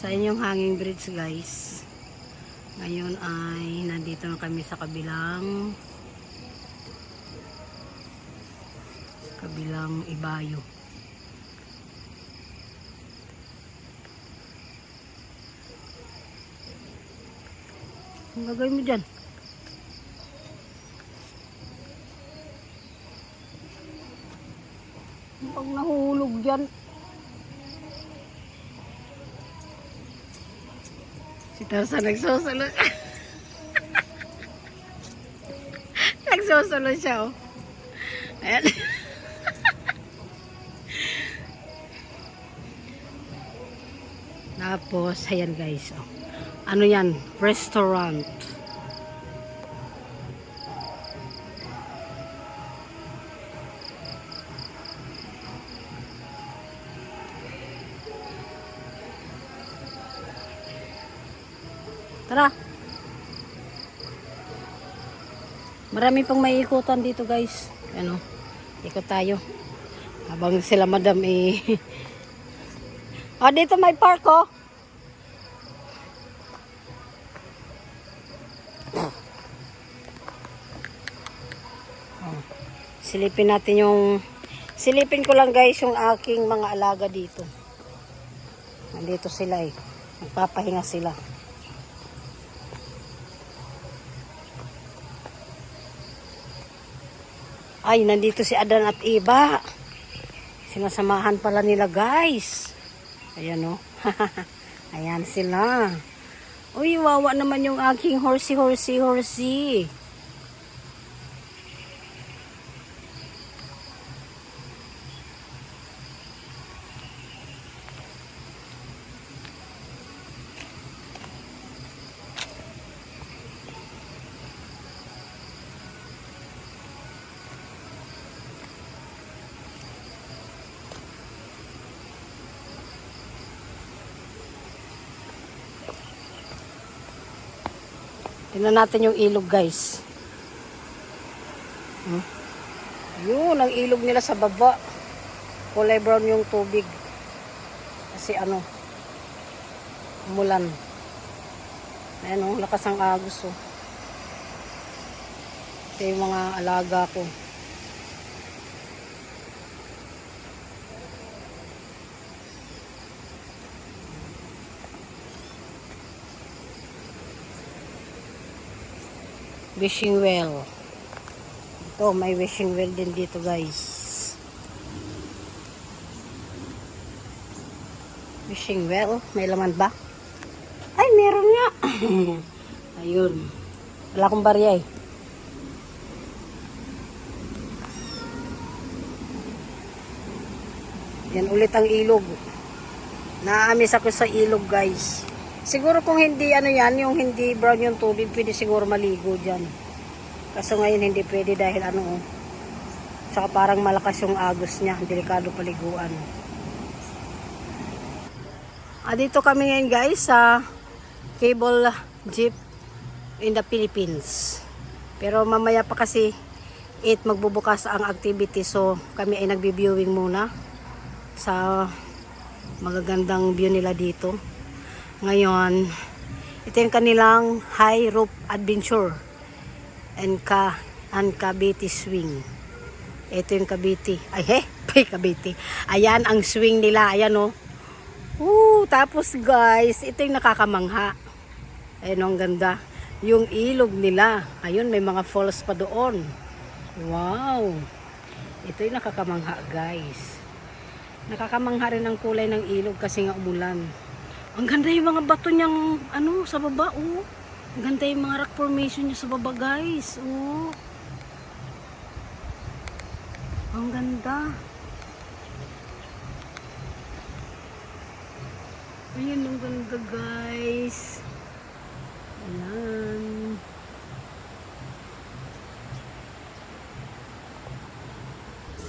sa inyong hanging bridge guys. Ngayon ay nandito na kami sa kabilang kabilang ibayo. Ang gagawin mo dyan? Pag nahulog dyan, Si Tarsa nagsusulo siya. nagsusulo siya, oh. Ayan. Tapos, ayan guys, oh. Ano yan? Restaurant. Marami pang may ikutan dito guys. Ano, ikot tayo. Habang sila madam eh. ah, dito may park oh. Oh. Silipin natin yung silipin ko lang guys yung aking mga alaga dito. Nandito sila eh. Magpapahinga sila. Ay, nandito si Adan at Eva. Sinasamahan pala nila, guys. Ayan, oh. Ayan sila. Uy, wawa naman yung aking horsey, horsey, horsey. Tingnan natin yung ilog, guys. Hmm? Yun, ang ilog nila sa baba. Kulay brown yung tubig. Kasi ano, umulan. Ayan oh, lakas ang agos oh. Ito yung mga alaga ko. Wishing well. Ito, may wishing well din dito guys. Wishing well. May laman ba? Ay, meron nga. Ayun. Wala akong barya eh. Yan ulit ang ilog. Naamis ako sa ilog guys. Siguro kung hindi ano yan, yung hindi brown yung tubig, pwede siguro maligo dyan. Kaso ngayon hindi pwede dahil ano oh. Saka parang malakas yung agos niya, delikado paliguan. Ah, dito kami ngayon guys sa cable jeep in the Philippines. Pero mamaya pa kasi 8 magbubukas ang activity so kami ay nagbi-viewing muna sa magagandang view nila dito. Ngayon, ito yung kanilang high rope adventure and ka and Cavite swing. Ito yung Cavite. Ay he, pay Cavite. Ayan ang swing nila. Ayan oh. Woo, tapos guys, ito yung nakakamangha. Ayun ang ganda. Yung ilog nila. Ayun, may mga falls pa doon. Wow. Ito yung nakakamangha guys. Nakakamangha rin ang kulay ng ilog kasi nga umulan. Ang ganda yung mga bato niyang ano sa baba oh. Ang ganda yung mga rock formation niya sa baba guys. Oh. Ang ganda. Ayun, ang ganda guys. Ayan.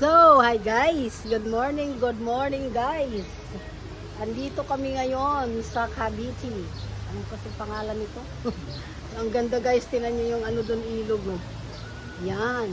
So, hi guys. Good morning, good morning guys. Andito kami ngayon sa Cavite. Ano kasi pangalan nito? ang ganda guys, tinan niyo yung ano doon ilog. Oh. Yan.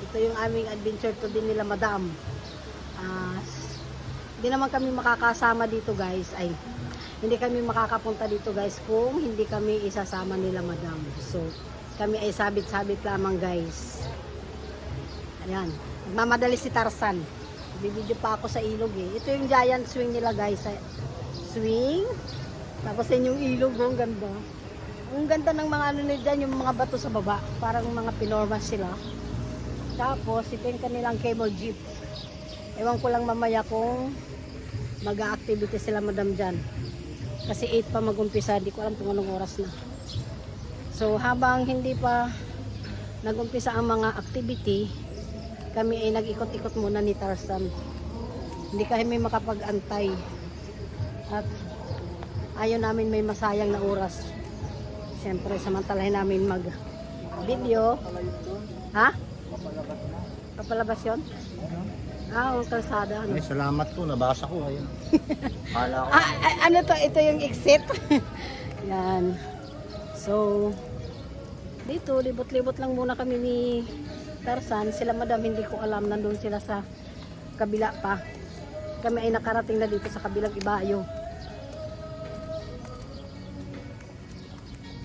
Ito yung aming adventure to din nila madam. Ah, hindi naman kami makakasama dito guys. Ay, hindi kami makakapunta dito guys kung hindi kami isasama nila madam. So, kami ay sabit-sabit lamang guys. Ayan. Nagmamadali si Tarzan. Bibidyo pa ako sa ilog eh. Ito yung giant swing nila guys. eh. Swing. Tapos yun yung ilog. oh, Ang ganda. Ang ganda ng mga ano nila dyan, yung mga bato sa baba. Parang mga pinormas sila. Tapos, ito yung kanilang cable jeep. Ewan ko lang mamaya kung mag-activity sila madam dyan. Kasi 8 pa mag-umpisa, di ko alam kung anong oras na. So habang hindi pa nag-umpisa ang mga activity, kami ay nag-ikot-ikot muna ni Tarzan. Hindi kami makapag-antay. At ayaw namin may masayang na oras. Siyempre, samantalahin namin mag-video. Ha? Papalabas yun? Ah, ang kalsada. Ano? Ay, salamat po, nabasa ko ngayon. Kala ko. Ah, ah, ano to? Ito yung exit. Yan. So, dito, libot-libot lang muna kami ni Tarzan. Sila madam, hindi ko alam. Nandun sila sa kabila pa. Kami ay nakarating na dito sa kabilang ibayo.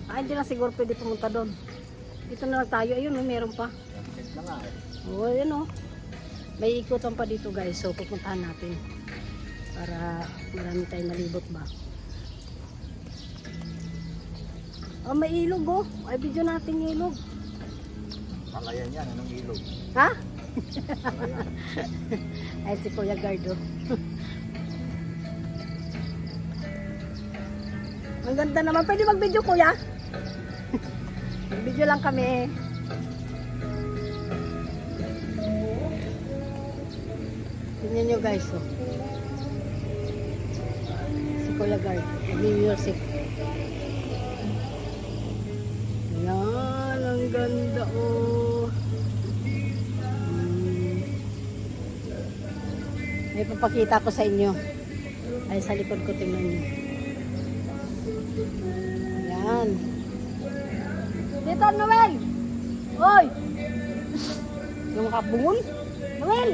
Ah, hindi na siguro pwede pumunta doon. Dito na lang tayo. Ayun, oh, meron pa. Oo, oh, yun oh. May ikutan pa dito guys. So, pupuntahan natin. Para marami tayong malibot ba. Oh, may ilog oh. Ay, video natin yung ilog. Palayan yan, anong ilog? Ha? Ay, si Kuya Gardo. Ang ganda naman. Pwede mag-video, Kuya? Mag-video lang kami. Tingnan nyo guys, oh. Si Kuya Guard, nag-music. Yan, ang ganda, oh. May papakita ko sa inyo. Ay, sa likod ko tingnan nyo. Ayan. Dito, Noel! Hoy! Yung makabungon? Noel!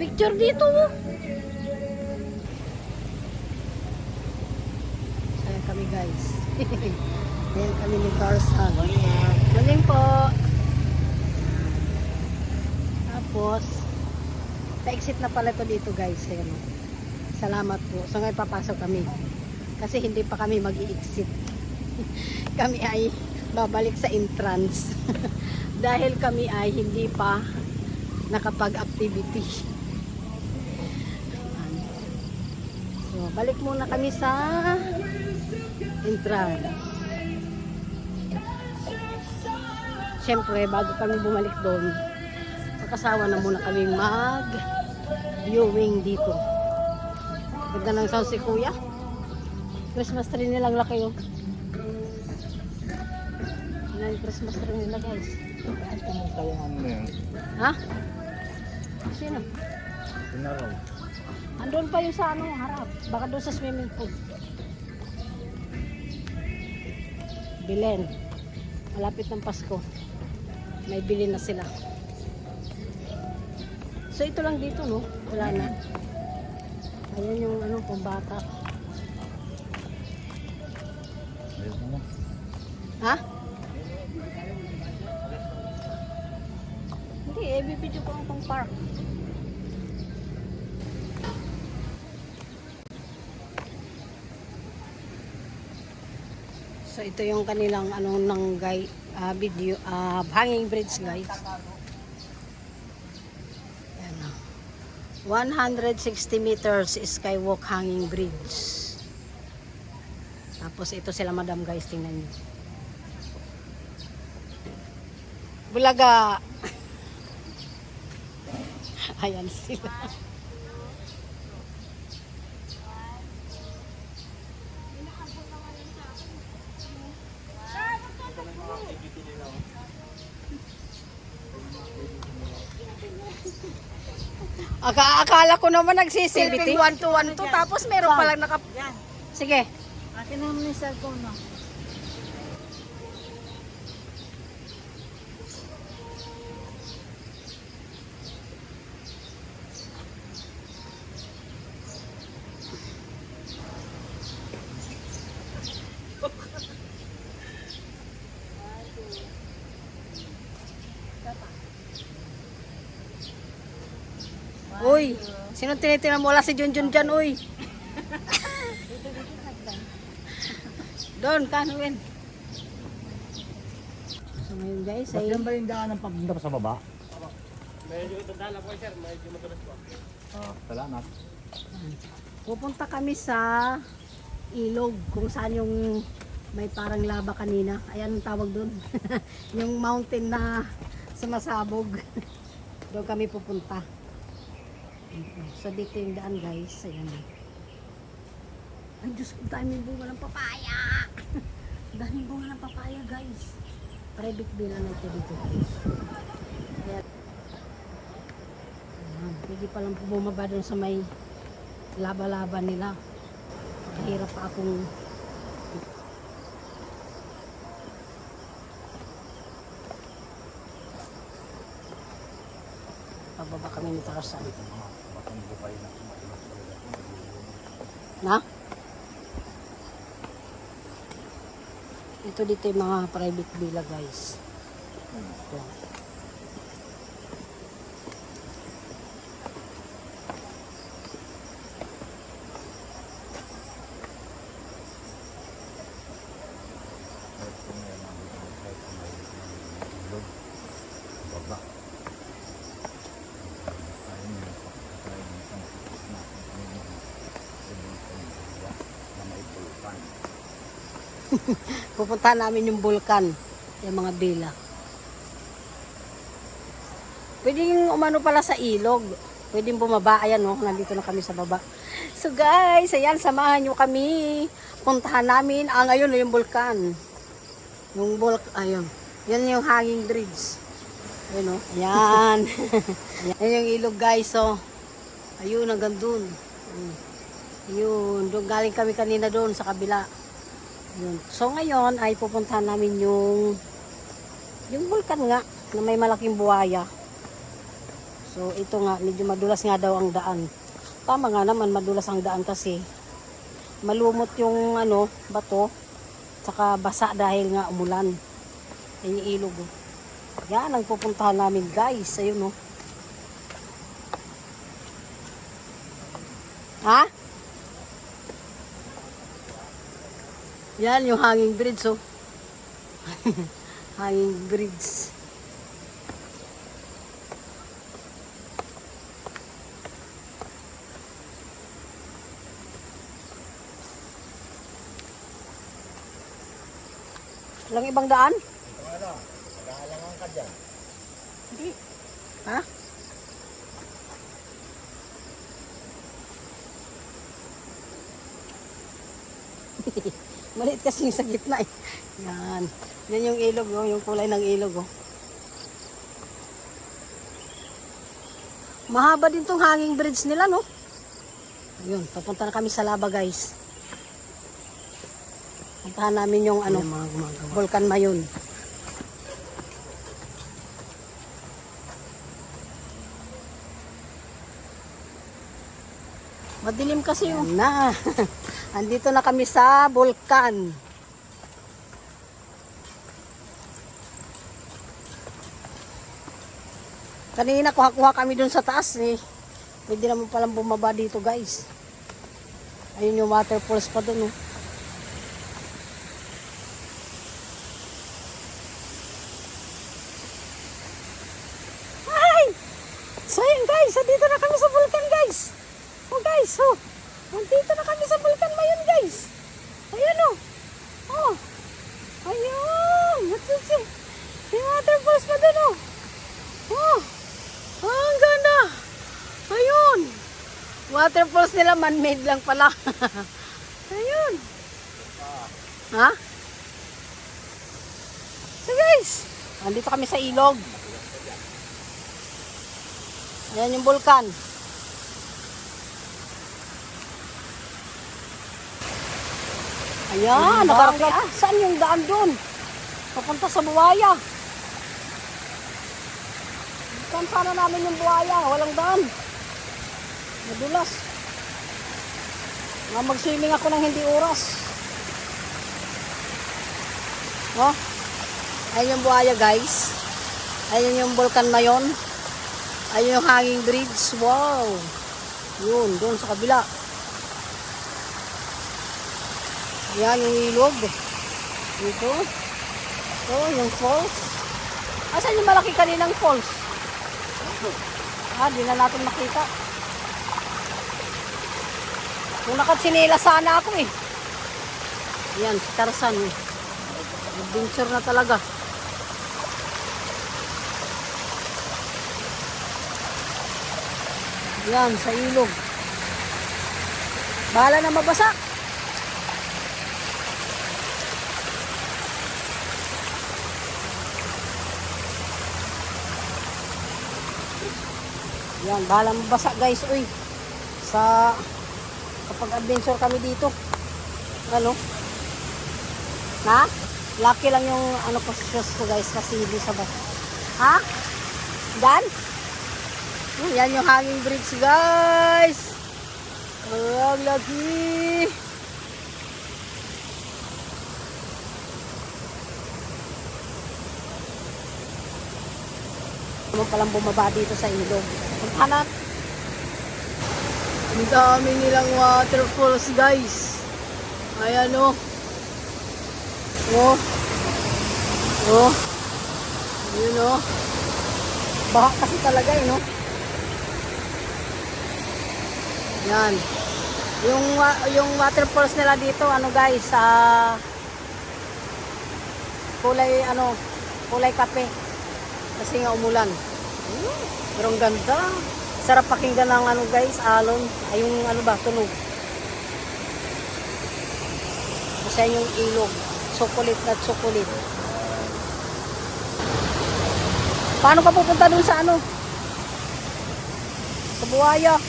Picture dito! oh. Sayang kami guys. Ayan kami ni Tarzan. Morning po! Tapos, pa-exit na pala to dito guys. Ayan. oh. Salamat po. So ngayon papasok kami. Kasi hindi pa kami mag exit kami ay babalik sa entrance. Dahil kami ay hindi pa nakapag-activity. So, balik muna kami sa entrance. Siyempre, bago kami bumalik doon, magkasawa na muna kami mag-viewing dito. Ganda ng sound si Kuya. Christmas tree nilang laki oh. Yan Christmas tree nila guys. Yun? Ha? Sino? Pinaraw. Andun pa yung sa ano, harap. Baka doon sa swimming pool. Bilen. Malapit ng Pasko. May bilin na sila. So ito lang dito no? Wala na. Ayan yung ano, mo. Ha? Hindi, eh, bibidyo ko ang park. So ito yung kanilang ano ng guy ah, video ah, hanging bridge guys. Yan na. 160 meters skywalk hanging bridge. Tapos ito sila madam guys, tingnan niyo. Bulaga. Ayan sila. Aka akala ko naman nagsisilping 1 to 1 to tapos meron palang naka... Sige. Akin naman yung cellphone mo. Uy, tinitingnan mo? Wala si Junjun dyan, uy. Doon, kanuin. So ngayon guys, Ba't ay yan ba yung daan ng papunta pa sa baba? Ah, salamat. pupunta kami sa ilog kung saan yung may parang lava kanina. Ayan ang tawag doon. yung mountain na sumasabog. doon kami pupunta. So dito yung daan guys. Ayan. Ay Diyos ko, daming bunga ng papaya. daming bunga ng papaya guys. Private bill na ito dito guys. Kaya, Ayan, pwede palang bumaba doon sa may laba-laba nila. Mahirap pa akong Tarzan. Batang bukay na. Na? Ito dito yung mga private villa guys. Ito. Kahit kung may mga kahit kung may mga ilog, baba. Ayun yung pagkakain ng isang sitis na ang kanyang ilog sa baba na may pulutan. Pupuntahan namin yung bulkan. Yung mga villa. Pwedeng umano pala sa ilog. Pwedeng bumaba. Ayan o, nandito na kami sa baba. So guys, ayan, samahan nyo kami. Puntahan namin. Ah, ngayon yung bulkan. Yung bulk, ayun. Yan yung hanging bridge. Ayun o. Ayan. Ayan yung ilog guys. So, ayun, hanggang dun. Ayun, doon galing kami kanina doon sa kabila. Yun. So ngayon ay pupuntahan namin yung yung vulkan nga na may malaking buhaya. So ito nga medyo madulas nga daw ang daan. Tama nga naman madulas ang daan kasi malumot yung ano bato saka basa dahil nga umulan. Yan yung ilog. Oh. Yan ang pupuntahan namin guys. Ayun oh. Ha? Yan yung hanging bridge, oh. hanging bridge. Walang ibang daan? Ano? Nag-aalangan ka dyan. Hindi. Ha? Maliit kasi sa gitna eh. Yan. Yan yung ilog, oh, yung kulay ng ilog. Oh. Mahaba din tong hanging bridge nila, no? Ayun, papunta na kami sa laba, guys. Puntahan namin yung ano, Volcan Mayon. Madilim kasi yung na. Andito na kami sa Volcan. Kanina kuha-kuha kami dun sa taas eh. Pwede naman palang bumaba dito guys. Ayun yung waterfalls pa dun oh. Ay! So yun guys, dito na kami sa Volcan guys. Oh guys, oh. Nandito na kami sa Bulkan Mayon guys. Ayun oh. Oh. Ayun. Ito si. May waterfalls pa dun oh. Oh. Oh, ang ganda. Ayun. Waterfalls nila man-made lang pala. Ayun. Ha? So guys, andito kami sa ilog. Ayan yung bulkan. Ayan, nakarating. Ah, saan yung daan doon? Papunta sa buwaya. Saan sana namin yung buwaya? Walang daan. Madulas. Nga mag-swimming ako ng hindi oras. Oh. Ayun yung buhaya guys. Ayun yung vulkan na yon. Ayun yung hanging bridge. Wow. Yun, doon sa kabila. Yan yung ilog. Dito. Oh, yung falls. Asan yung malaki kaninang falls? Ah, di na natin makita. Kung nakatsinila sana ako eh. Yan, si Tarzan. eh. Adventure na talaga. Yan, sa ilog. Bahala na mabasa. Yan, bahala mabasa guys. Uy, sa kapag adventure kami dito. Ano? Ha? Lucky lang yung ano ko shoes ko guys kasi hindi sa bas. Ha? Dan? Hmm, yan yung hanging bridge guys. Ang laki. Naman palang bumaba dito sa ilog. Puntahan Ang dami nilang waterfalls guys. Ayan o. Oh. Oh. Yun o. Baha kasi talaga eh, no? Yan. Yung yung waterfalls nila dito, ano guys, sa kulay ano, kulay kape. Kasi nga umulan. Pero ang ganda. Sarap pakinggan ng ano guys, alon. Ay yung ano ba, tunog. Kasi yung ilog. Chocolate na chocolate. Paano ka pupunta dun sa ano? Sa buhaya.